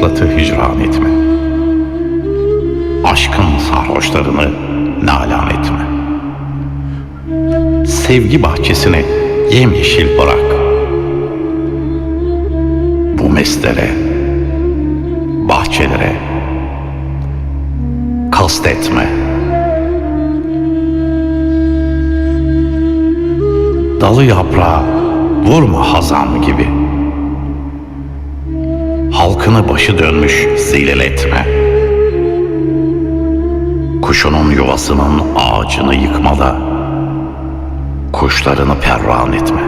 vuslatı hicran etme. Aşkın sarhoşlarını nalan etme. Sevgi bahçesini yemyeşil bırak. Bu meslere, bahçelere kastetme. Dalı yaprağa vurma hazan gibi. Halkını başı dönmüş zilel etme. Kuşunun yuvasının ağacını yıkmada kuşlarını perran etme.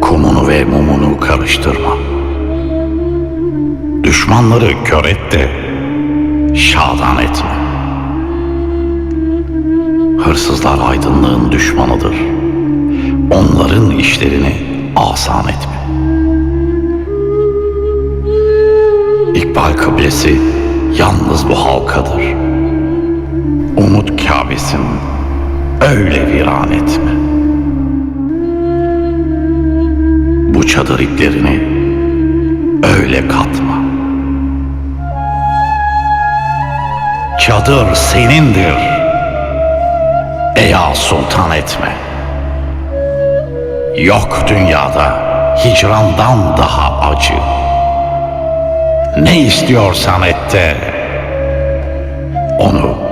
Kumunu ve mumunu karıştırma. Düşmanları kör et de şadan etme. Hırsızlar aydınlığın düşmanıdır. Onların işlerini asan etme. İkbal kıblesi yalnız bu halkadır. Umut Kabe'sin öyle viran etme. Bu çadır iplerini öyle katma. Çadır senindir. Eya sultan etme. Yok dünyada hicrandan daha acı. Ne istiyorsan et de. Onu